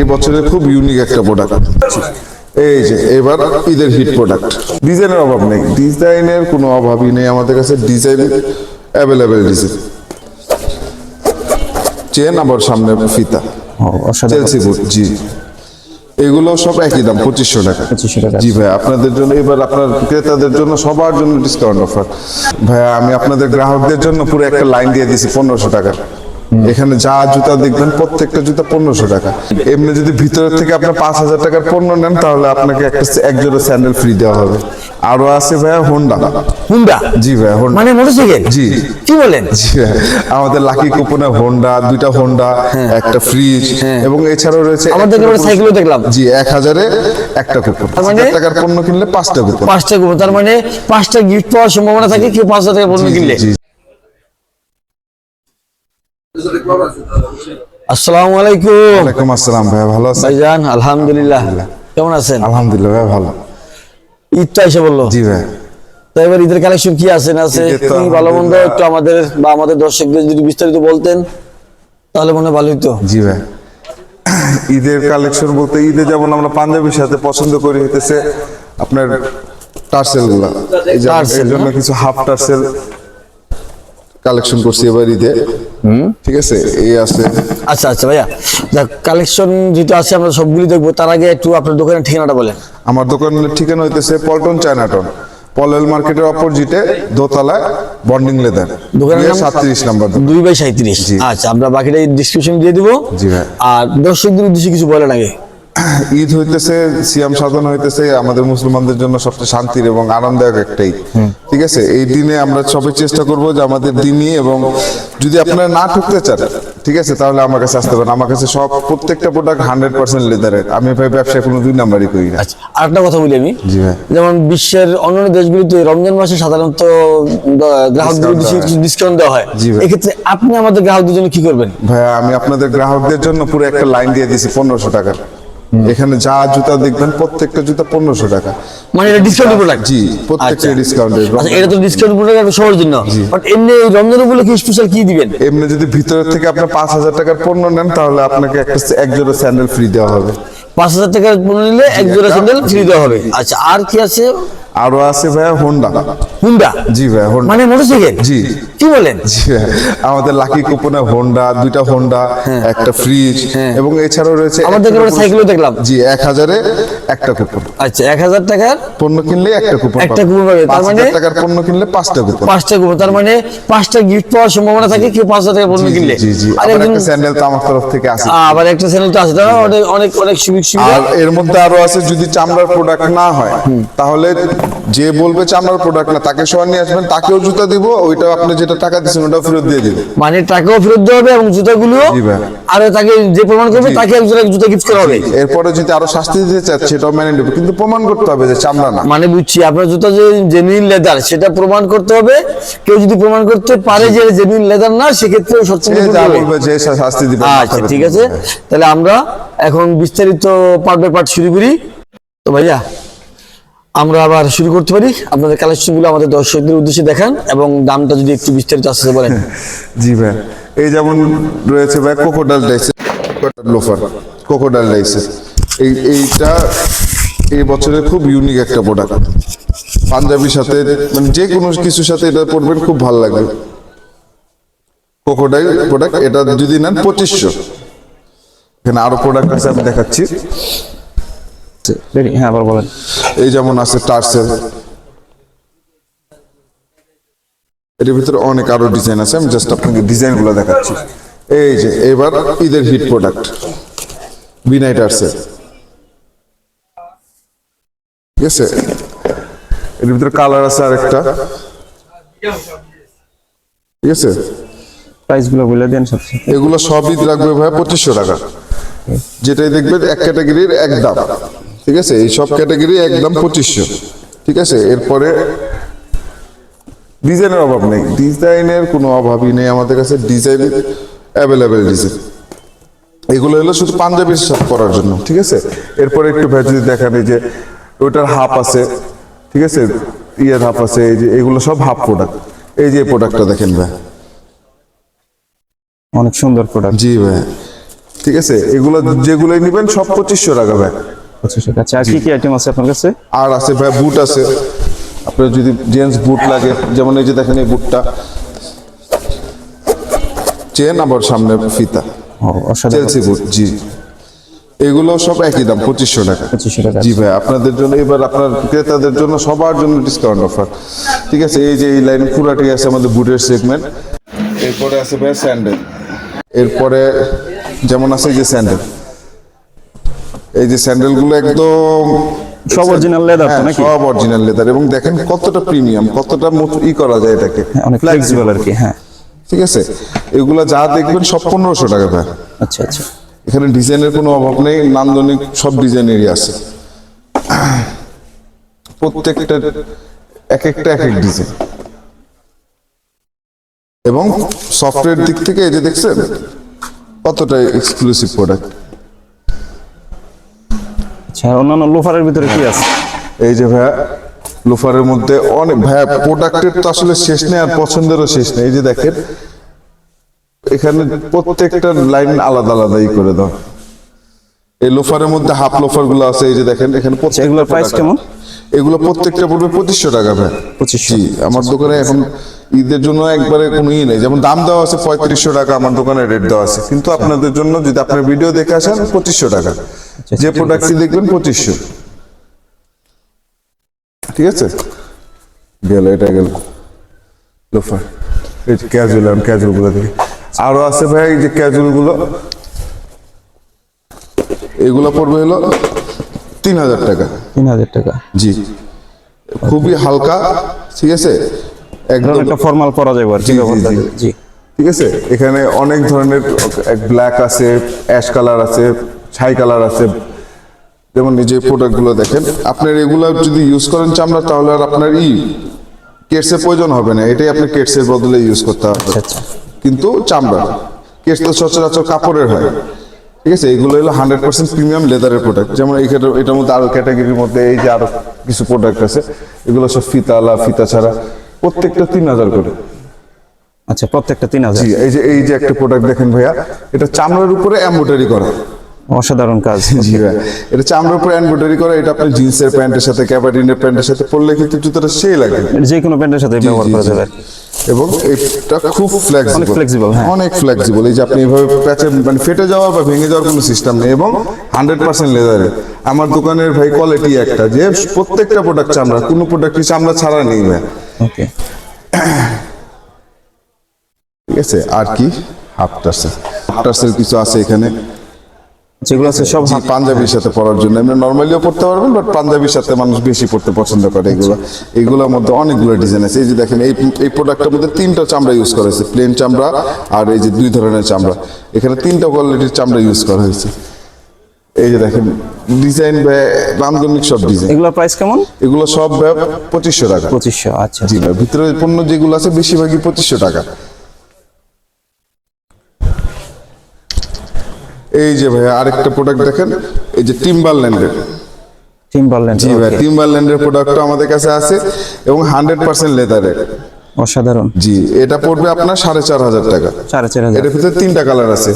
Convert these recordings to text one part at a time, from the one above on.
এই বছরের খুব ইউনিক একটা প্রোডাক্ট এই যে এবার ঈদের হিট প্রোডাক্ট ডিজাইনের অভাব নেই। ডিজাইনের কোনো অভাবই নেই আমাদের কাছে। ডিজাইন অ্যাভেলেবেল ডিজাইন চেন আবার সামনে ফিতা। চেলসি বুট জি। এগুলো সব একই দাম পঁচিশশো টাকা। 2500 টাকা। জি ভাই আপনাদের জন্য এবার আপনার ক্রেতাদের জন্য সবার জন্য ডিসকাউন্ট অফার ভাইয়া আমি আপনাদের গ্রাহকদের জন্য পুরো একটা লাইন দিয়ে দিয়েছি পনেরোশো টাকা। এখানে যা জুতা দেখবেন প্রত্যেকটা জুতা পনেরোশো টাকা। এমনি যদি ভিতরের থেকে আপনার পাঁচ হাজার টাকার পণ্য নেন তাহলে আপনাকে একটা এক জোড়া স্যান্ডেল ফ্রি দেওয়া হবে। আরও আছে ভাইয়া হোন্ডা হুন্ডা জি ভাইয়া হোন্ডা মানে মোটরসাইকেল জি। কি বলেন? জি আমাদের লাকি কুপনে হোন্ডা দুইটা হোন্ডা একটা ফ্রিজ এবং এছাড়াও রয়েছে হ্যাঁ। আমাদের এখানে সাইকেলও দেখলাম। জি এক হাজারে একটা কুপন মানে? টাকার পণ্য কিনলে পাঁচটা কুপন পাঁচটা কুপন তার মানে পাঁচটা গিফট পাওয়ার সম্ভাবনা থাকে কেউ পাঁচ হাজার টাকা পণ্য কিনলে। আসসালামু আলাইকুম। ওয়ালাইকুম আসসালাম ভাইয়া ভালো আছেন? ভাইজান আলহামদুলিল্লাহ। কেমন আছেন? আলহামদুলিল্লাহ ভাইয়া ভালো। ঈদ তো এসে বলল জি ভাই তো এবার ঈদের কালেকশন কি আছে না আছে কি ভালো মন্দ একটু আমাদের বা আমাদের দর্শকদের যদি বিস্তারিত বলতেন তাহলে মনে হয় ভালো হতো জি ভাই ঈদের কালেকশন বলতে ঈদে যেমন আমরা পাঞ্জাবির সাথে পছন্দ করি হইতেছে আপনার টার্সেলগুলা এই জন্য কিছু হাফ টার্সেল কালেকশন করছি এবার ঈদে ঠিক আছে? এই আছে। আচ্ছা আচ্ছা ভাইয়া। কালেকশন যেটা আছে আমরা সবগুলি দেখব। তার আগে একটু আপনার দোকানের ঠিকানাটা বলেন। আমার দোকানের ঠিকানা হইতেছে পল্টন চায়নাটন। পলেল মার্কেটের অপোজিটে দোতলায় বন্ডিং লেদার। দোকানের নাম? সাতত্রিশ নাম্বার দোকান। দুই বাই সাঁত্রিশ। আচ্ছা আমরা বাকিটা ডিসক্রিপশন দিয়ে দিব। জি ভাই। আর দর্শকদের উদ্দেশ্যে কিছু বলেন আগে। ঈদ হইতেছে সিয়াম সাধন হইতেছে আমাদের মুসলমানদের জন্য সবচেয়ে শান্তির এবং আরামদায়ক একটা ঈদ ঠিক আছে? এই দিনে আমরা সবাই চেষ্টা করব যে আমাদের দিনই এবং যদি আপনারা না ঠকতে চান ঠিক আছে তাহলে আমার কাছে আসতে পারেন। আমার কাছে সব প্রত্যেকটা প্রোডাক্ট হান্ড্রেড পার্সেন্ট লেদারের আমি ভাই ব্যবসায় কোনো দুই নাম্বারই করি না। আচ্ছা আরেকটা কথা বলি আমি। জি ভাই। যেমন বিশ্বের অন্যান্য দেশগুলিতে রমজান মাসে সাধারণত গ্রাহকদের। ডিসকাউন্ট দেওয়া হয়। জি ভাই। এক্ষেত্রে আপনি আমাদের গ্রাহকদের জন্য কি করবেন? ভাইয়া আমি আপনাদের গ্রাহকদের জন্য পুরো একটা লাইন দিয়ে দিয়েছি পনেরোশো টাকা। এখানে যা জুতা দেখবেন প্রত্যেকটা জুতা পনেরোশো টাকা। মানে এটা ডিসকাউন্ট প্রোডাক্ট জি প্রত্যেকটা ডিসকাউন্টের আচ্ছা এটা তো ডিসকাউন্ট প্রোডাক্ট সবার জন্য। বাট এমনি এই রমজান উপলক্ষে স্পেশাল কি দিবেন? এমনি যদি ভিতরে থেকে আপনি পাঁচ হাজার টাকার পণ্য নেন তাহলে আপনাকে একটা এক জোড়া স্যান্ডেল ফ্রি দেওয়া হবে। পাঁচ হাজার টাকার পণ্য নিলে এক জোড়া স্যান্ডেল ফ্রি দেওয়া হবে। আচ্ছা আর কি আছে? আরও আছে ভাইয়া হোন্ডা হুন্ডা জি ভাইয়া হোন্ডা মানে মোটরসাইকেল জি। কি বলেন? জি আমাদের লাকি কুপনে হোন্ডা দুইটা হোন্ডা একটা ফ্রিজ এবং এছাড়াও রয়েছে হ্যাঁ। আমাদের এখানে সাইকেলও দেখলাম। জি এক হাজারে একটা কুপন আচ্ছা এক হাজার টাকার পণ্য কিনলে একটা কুপন একটা কুপন পাবে। তার মানে- টাকার পণ্য কিনলে পাঁচটা কুপন পাঁচটা কুপন তার মানে পাঁচটা গিফট পাওয়ার সম্ভাবনা থাকে কেউ পাঁচ হাজার পণ্য কিনলে। জি জি। আর একটা স্যান্ডেল তো আমার তরফ থেকে আছে। আবার একটা চ্যানেল তো আছে তার মানে অনেক অনেক অনেক সুবিধা আর এর মধ্যে আরও আছে যদি চামড়ার প্রোডাক্ট না হয় তাহলে যে বলবে চামড়ার প্রোডাক্ট না তাকে সহ নিয়ে আসবেন তাকেও জুতা দিব ওইটা আপনি যেটা টাকা দিচ্ছেন ওটাও ফেরত দিয়ে দিবেন। মানে টাকাও ফেরত দেওয়া হবে এবং জুতাগুলো আর তাকে যে প্রমাণ করবে তাকে একজন জুতা গিফট করা হবে। এরপরে যদি আরও শাস্তি দিতে চাচ্ছে সেটাও মেনে নেবে। কিন্তু প্রমাণ করতে হবে যে চামড়া না। মানে বুঝছি আপনার জুতা যে জেনুইন লেদার সেটা প্রমাণ করতে হবে। কেউ যদি প্রমাণ করতে পারে যে জেনুইন লেদার না সেক্ষেত্রে সে সচ্ছন্দ যা হবে বলবে যে শাস্তি দিবে আচ্ছা ঠিক আছে। তাহলে আমরা এখন বিস্তারিত পার্ট বাই পার্ট শুরু করি। তো ভাইয়া আমরা আবার শুরু করতে পারি। আপনাদের কালেকশনগুলো আমাদের দর্শকদের উদ্দেশ্যে দেখান এবং দামটা যদি একটু বিস্তারিত আসতে বলেন। জি ভাই। এই যেমন রয়েছে ভাই কোকোডাল ডাইসের লোফার কোকোডাল ডাইসের এই, এইটা এই বছরের খুব ইউনিক একটা প্রোডাক্ট পাঞ্জাবির সাথে মানে যে কোনো কিছুর সাথে এটা পরবেন খুব ভালো লাগবে। কোকোডাইল প্রোডাক্ট এটা যদি নেন পঁচিশশো। এখানে আরও প্রোডাক্ট আছে, আমি দেখাচ্ছি। হ্যাঁ আবার বলেন। এই যেমন আছে টার্সেল। এর ভিতরে অনেক আরও ডিজাইন আছে আমি জাস্ট আপনাকে ডিজাইনগুলো দেখাচ্ছি। এই যে এবার ঈদের হিট প্রোডাক্ট বিনাই টার্সেল। ঠিক আছে? এর ভিতরে কালার আছে আরেকটা। ঠিক আছে? প্রাইসগুলো বলে দেন এগুলো সবই রাখবে ভাই পঁচিশশো টাকা। যেটাই দেখবেন এক ক্যাটাগরির এক দাম। ঠিক আছে? এই সব ক্যাটাগরি একদম পঁচিশশো। ঠিক আছে? এরপরে ডিজাইনের অভাব নেই। ডিজাইনের কোনো অভাবই নেই আমাদের কাছে। ডিজাইন অ্যাভেলেবেল ডিজাইন এগুলো হলো শুধু পাঞ্জাবির সাথে করার জন্য। ঠিক আছে? এরপরে একটু ভাই যদি দেখান যে ওইটার হাফ আছে। ঠিক আছে? ইয়ের হাফ আছে। এই যে এগুলো সব হাফ প্রোডাক্ট এই যে প্রোডাক্টটা দেখেন ভাই। অনেক সুন্দর প্রোডাক্ট জি ভাই। ঠিক আছে? এগুলো যেগুলোই নেবেন সব পঁচিশশো টাকা ভাই। পঁচিশশো আচ্ছা। আর কি কি আইটেম আছে আপনার কাছে? আর আছে ভাই বুট আছে। আপনার যদি জেন্টস বুট লাগে যেমন এই যে দেখেন এই বুটটা চেন আবার সামনে ফিতা। চেলসি বুট জি। এগুলো সব একই দাম পঁচিশশো টাকা। পঁচিশশো টাকা জি ভাই আপনাদের জন্য এবার আপনার ক্রেতাদের জন্য সবার জন্য ডিসকাউন্ট অফার ঠিক আছে এই যে এই লাইন পুরাটি আছে আমাদের বুটের সেগমেন্ট এরপরে আছে ভাই স্যান্ডেল এরপরে যেমন আছে যে স্যান্ডেল এই যে স্যান্ডেলগুলো একদম সব original leather তো হ্যাঁ, নাকি? সব অরিজিনাল লেদার এবং দেখেন কতটা প্রিমিয়াম কতটা ই করা যায় এটাকে। হ্যাঁ, অনেক ফ্লেক্সিবল আর কি হ্যাঁ। ঠিক আছে? এগুলা যা দেখবেন সব পনেরোশো টাকা ভাই। আচ্ছা আচ্ছা। এখানে ডিজাইনের কোনো অভাব নেই নান্দনিক সব ডিজাইনেরই আছে। প্রত্যেকটা এক একটা এক এক ডিজাইন। এবং সফটওয়্যার দিক থেকে এই যে দেখছেন কতটা এক্সক্লুসিভ প্রোডাক্ট আচ্ছা অন্যান্য লোফারের ভিতরে কি আছে? এই যে ভাইয়া লোফারের মধ্যে অনেক ভাইয়া প্রোডাক্টের তো আসলে শেষ নেই আর পছন্দেরও শেষ নেই। এই যে দেখেন এখানে প্রত্যেকটা লাইন আলাদা আলাদাই করে দাও। এই লোফারের মধ্যে হাফ লোফারগুলো আছে। এই যে দেখেন এখানে প্রত্যেকটা এগুলোর product- কেমন? এগুলো প্রত্যেকটা পড়বে পঁচিশশো টাকা ভাই 2500 জি আমার দোকানে এখন ঈদের জন্য একবারে কোনো ই নেই। যেমন দাম দেওয়া আছে পঁয়ত্রিশশো টাকা আমার দোকানে রেট দেওয়া আছে। কিন্তু আপনাদের জন্য যদি আপনার ভিডিও দেখে আসেন পঁচিশশো টাকা। যে প্রোডাক্টটি দেখবেন পঁচিশশো। ঠিক আছে? গেল এটা গেল। লোফার এই ক্যাজুয়াল আমি ক্যাজুয়ালগুলো দেখি। আরও আছে ভাই এই যে ক্যাজুয়ালগুলো। এগুলো পড়বে হলো তিন হাজার টাকা। তিন হাজার টাকা। জি। খুবই হালকা ঠিক আছে? একদম একটা ফর্মাল পরা যাবে আর কি। জি ঠিক আছে? এখানে অনেক ধরনের ব্ল্যাক আছে অ্যাশ কালার আছে ছাই কালার আছে। যেমন এই যে প্রোডাক্টগুলো দেখেন আপনার এগুলো যদি ইউজ করেন চামড়া তাহলে আর আপনার ই কেটসের প্রয়োজন হবে না। এটাই আপনি কেটসের বদলে ইউজ করতে হবে। আচ্ছা কিন্তু চামড়া কেটস তো সচরাচর কাপড়ের হয়। ঠিক আছে এগুলো হলো হান্ড্রেড পার্সেন্ট প্রিমিয়াম লেদারের প্রোডাক্ট যেমন এইখানে এটার মধ্যে আরও ক্যাটাগরির মধ্যে এই যে আরও কিছু প্রোডাক্ট আছে এগুলো সব ফিতালা ফিতা ছাড়া প্রত্যেকটা তিন হাজার করে। আচ্ছা প্রত্যেকটা তিন হাজার। এই যে এই যে একটা প্রোডাক্ট দেখেন ভাইয়া এটা চামড়ার উপরে এমব্রয়ডারি করা। অসাধারণ কাজ। জি ভাই। এটা চামড়ার উপরে এমব্রয়ডারি করা এটা আপনি জিন্সের প্যান্টের সাথে ক্যাবারিনের প্যান্টের সাথে পরলে কিন্তু জুতোটা সেই লাগে। যে কোনো প্যান্টের সাথে ব্যবহার করা যাবে। এবং এটা খুব ফ্লেক্সিবল অনেক flexible, হ্যাঁ। অনেক ফ্লেক্সিবল এই যে আপনি এভাবে প্যাচে মানে ফেটে যাওয়া বা ভেঙে যাওয়ার কোনো সিস্টেম নেই এবং হান্ড্রেড পার্সেন্ট লেদারের আমার দোকানের ভাই কোয়ালিটি একটা যে প্রত্যেকটা প্রোডাক্ট চামড়া কোনো প্রোডাক্টই চামড়া ছাড়া নেই ভাই। ওকে ঠিক আছে? আর কি? হাফ টার্সেল হাফ টার্সেল কিছু আছে এখানে। যেগুলো আছে সব পাঞ্জাবির সাথে পড়ার জন্য। এমনি নর্মালিও পড়তে পারবেন বাট পাঞ্জাবির সাথে মানুষ বেশি পড়তে পছন্দ করে এগুলো। এগুলোর মধ্যে অনেকগুলো ডিজাইন আছে। এই যে দেখেন এই এই প্রোডাক্টের মধ্যে তিনটা চামড়া ইউজ করা হয়েছে। প্লেন চামড়া আর এই যে দুই ধরনের চামড়া। এখানে তিনটা কোয়ালিটির চামড়া ইউজ করা হয়েছে। এই যে দেখেন ডিজাইন নান্দনিক সব ডিজাইন এগুলোর প্রাইস কেমন? এগুলো সব পঁচিশশো টাকা। পঁচিশশো আচ্ছা জি ভিতরে পণ্য যেগুলো আছে বেশিরভাগই পঁচিশশো টাকা। এই যে ভাই আরেকটা প্রোডাক্ট দেখেন এই যে টিম্বারল্যান্ডের টিম্বারল্যান্ড জি ভাই টিম্বারল্যান্ডের প্রোডাক্টটা আমাদের কাছে আছে এবং হান্ড্রেড পার্সেন্ট লেদারের অসাধারণ। জি এটা পড়বে আপনার সাড়ে চার হাজার টাকা। সাড়ে চার হাজার। এটার ভিতরে তিনটা কালার আছে।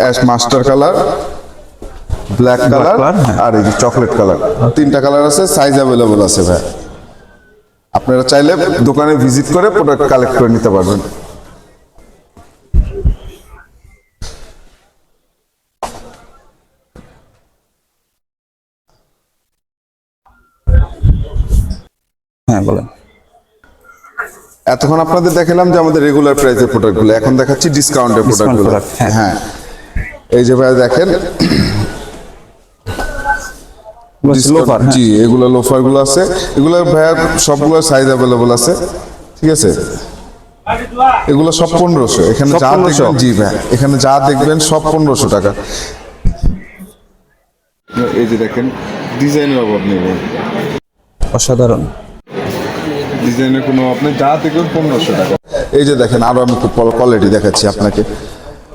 Ash mustard colour black colour. আর এই যে চকলেট কালার তিনটা কালার আছে সাইজ অ্যাভেলেবল আছে ভাই আপনারা চাইলে দোকানে ভিজিট করে প্রোডাক্ট কালেক্ট করে নিতে পারবেন। বলেন। এতক্ষণ আপনাদের দেখালাম যে আমাদের রেগুলার প্রাইসের প্রোডাক্টগুলো এখন দেখাচ্ছি ডিসকাউন্টের প্রোডাক্টগুলো হ্যাঁ। হ্যাঁ। এই যে ভাই দেখেন। লোফার জি এগুলো লোফারগুলো আছে। এগুলো ভাইয়ার সবগুলো সাইজ অ্যাভেলেবল আছে। ঠিক আছে? এগুলো সব পনেরোশো। এখানে যা দেখবেন জি ভাই এখানে যা দেখবেন সব পনেরোশো টাকা। এই যে দেখেন ডিজাইনের অভাব নেই অসাধারণ। ডিজাইনের কোনো আপনি যা দেখবেন পনেরোশো টাকা। এই যে দেখেন আরও আমি খুব কোয়ালিটি দেখাচ্ছি আপনাকে।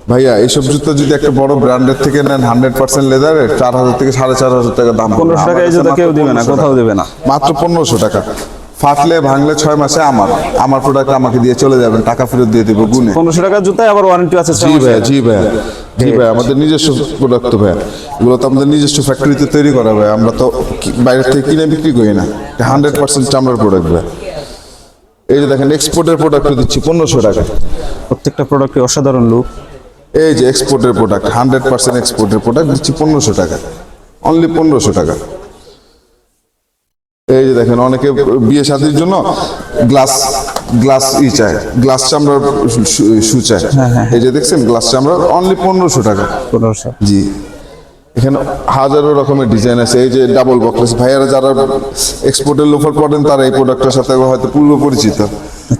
ভাইয়া এইসব জুতো যদি একটা বড় ব্র্যান্ডের থেকে নেন হান্ড্রেড পার্সেন্ট লেদারের চার হাজার থেকে সাড়ে চার হাজার টাকা দাম। পনেরোশো টাকা এই জুতো কেউ দিবে না কোথাও দেবে না। মাত্র পনেরোশো টাকা। ফাটলে ভাঙলে ছয় মাসে আমার। আমার প্রোডাক্ট আমাকে দিয়ে চলে যাবেন টাকা ফেরত দিয়ে দেবো গুনে। পনেরোশো টাকার জুতায় আবার ওয়ারেন্টি আছে জি। ভাইয়া জি ভাইয়া। জি ভাইয়া আমাদের নিজস্ব প্রোডাক্ট তো ভাইয়া। এগুলো তো আমাদের নিজস্ব ফ্যাক্টরিতে তৈরি করা ভাই আমরা তো বাইরে থেকে কিনে বিক্রি করি না। হান্ড্রেড পার্সেন্ট চামড়ার প্রোডাক্ট ভাই এই যে দেখেন এক্সপোর্টের প্রোডাক্ট দিচ্ছি পনেরোশো টাকা। প্রত্যেকটা প্রোডাক্টে অসাধারণ লুক এই যে এক্সপোর্টের প্রোডাক্ট হান্ড্রেড পার্সেন্ট এক্সপোর্টের প্রোডাক্ট দিচ্ছি পনেরোশো টাকা। অনলি পনেরোশো টাকা। এই যে দেখেন অনেকে বিয়ে শাদির জন্য গ্লাস গ্লাস ই চায় গ্লাস চামড়ার শু চায়। এই যে দেখছেন গ্লাস চামড়ার অনলি পনেরোশো টাকা। পনেরোশো। জি। এখানে হাজারো রকমের ডিজাইন আছে। এই যে ডাবল বক্স ভাইয়ারা যারা এক্সপোর্টের লোফার পড়েন তারা এই প্রোডাক্টটার সাথে হয়তো পূর্ব পরিচিত।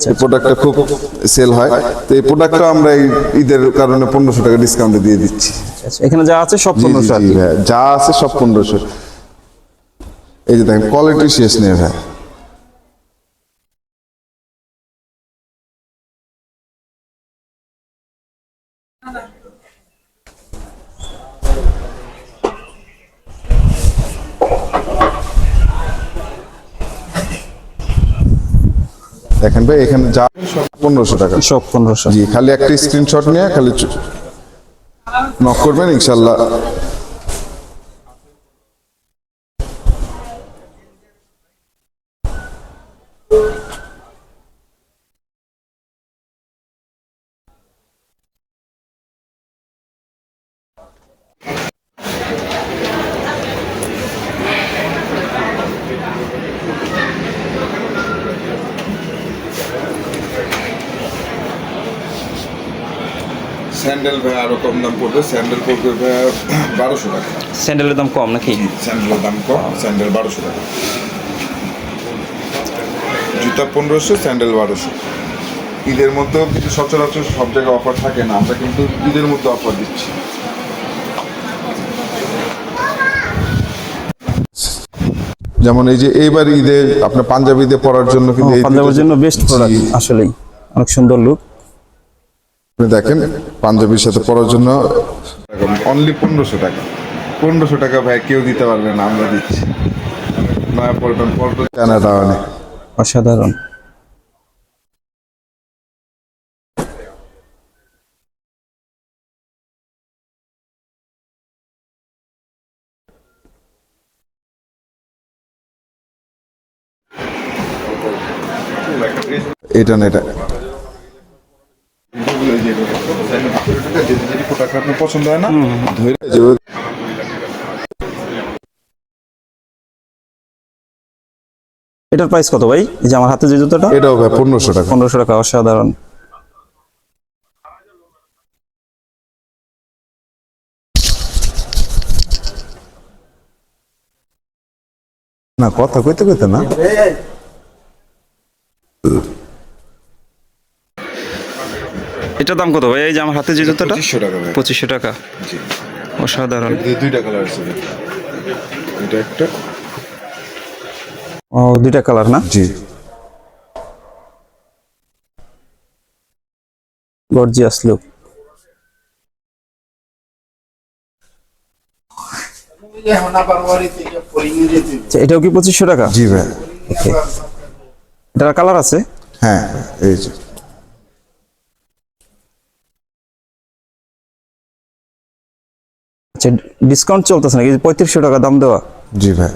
এই প্রোডাক্টটা খুব সেল হয়। তো এই প্রোডাক্টটা আমরা এই ঈদের কারণে পনেরোশো টাকা ডিসকাউন্টে দিয়ে দিচ্ছি। আচ্ছা, এখানে যা আছে সব পনেরোশো। যা আছে সব পনেরোশো। এই যে দেখেন কোয়ালিটি শেষ নেই ভাই দেখেন ভাই এখানে যা সব পনেরোশো টাকা। সব পনেরোশো। জি খালি একটা স্ক্রিনশট নিয়ে খালি নক করবেন ইনশাল্লাহ। স্যান্ডেল ভাই আরও কম দাম পড়বে। স্যান্ডেল পড়বে ভাই বারোশো টাকা। স্যান্ডেলের দাম কম নাকি? স্যান্ডেলের দাম কম স্যান্ডেল বারোশো টাকা। জুতা পনেরোশো স্যান্ডেল বারোশো। ঈদের মধ্যেও কিন্তু সচরাচর সব জায়গায় অফার থাকে না আমরা কিন্তু ঈদের মধ্যে অফার দিচ্ছি। যেমন এই যে এইবার ঈদে আপনার পাঞ্জাবিতে পরার জন্য কিন্তু পাঞ্জাবের জন্য বেস্ট প্রোডাক্ট আসলেই। অনেক সুন্দর লুক আপনি দেখেন পাঞ্জাবির সাথে পড়ার জন্য অনলি পনেরোশো টাকা। পনেরোশো টাকা ভাই কেউ দিতে পারবে না আমরা দিচ্ছি। নয়া পল্টন পল্টন। চায়না টাউনে অসাধারণ। এটা না এটা। আপনার পছন্দ হয় না ধরে এটার প্রাইস কত ভাই? এই যে আমার হাতে যে জুতোটা? এটাও ভাই পনেরোশো টাকা। পনেরোশো টাকা অসাধারণ। না কথা কইতে কইতে না। এটার দাম কত ভাই? এই যে আমার হাতে যে জুতোটা পঁচিশশো টাকা ভাই। পঁচিশশো টাকা। অসাধারণ। এই দুইটা কালার আছে এটা একটা। ও দুইটা কালার না? জি। গর্জিয়াস লুক আচ্ছা, এটাও কি পঁচিশশো টাকা? জি ভাই। এটার কালার আছে? হ্যাঁ এই যে। আচ্ছা ডিসকাউন্ট চলতেছে নাকি? পঁয়ত্রিশশো টাকা দাম দেওয়া। জি ভাই।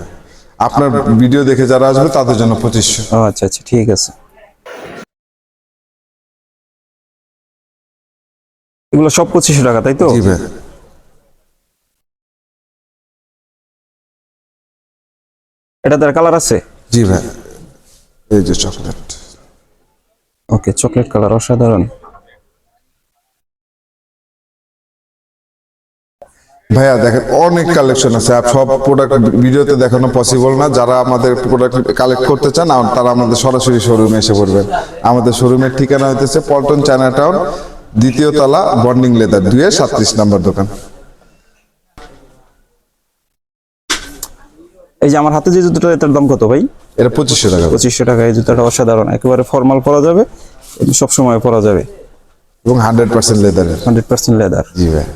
আপনার ভিডিও দেখে যারা আসবে তাদের জন্য পঁচিশশো। আচ্ছা আচ্ছা ঠিক আছে। এগুলো সব পঁচিশশো টাকা তাই তো? জি ভাই। এটা তার কালার আছে? জি ভাই। এই যে চকলেট ওকে চকলেট কালার অসাধারণ। ভাইয়া দেখেন অনেক কালেকশন আছে। আর সব প্রোডাক্ট ভিডিওতে দেখানো পসিবল না। যারা আমাদের প্রোডাক্ট কালেক্ট করতে চান আর তারা আমাদের সরাসরি শোরুমে এসে পড়বেন আমাদের শোরুমের ঠিকানা হইতেছে পল্টন চায়না টাউন দ্বিতীয় তলা বন্ডিং লেদার দুয়ে সাতত্রিশ নাম্বার দোকান। এই যে আমার হাতে যে জুতোটা এটার দাম কত ভাই? এটা পঁচিশশো টাকা। পঁচিশশো টাকা। এই জুতোটা অসাধারণ। একেবারে ফর্মাল পরা যাবে সব সময় পরা যাবে। এবং হান্ড্রেড পার্সেন্ট লেদারের হান্ড্রেড পার্সেন্ট লেদার জি ভাই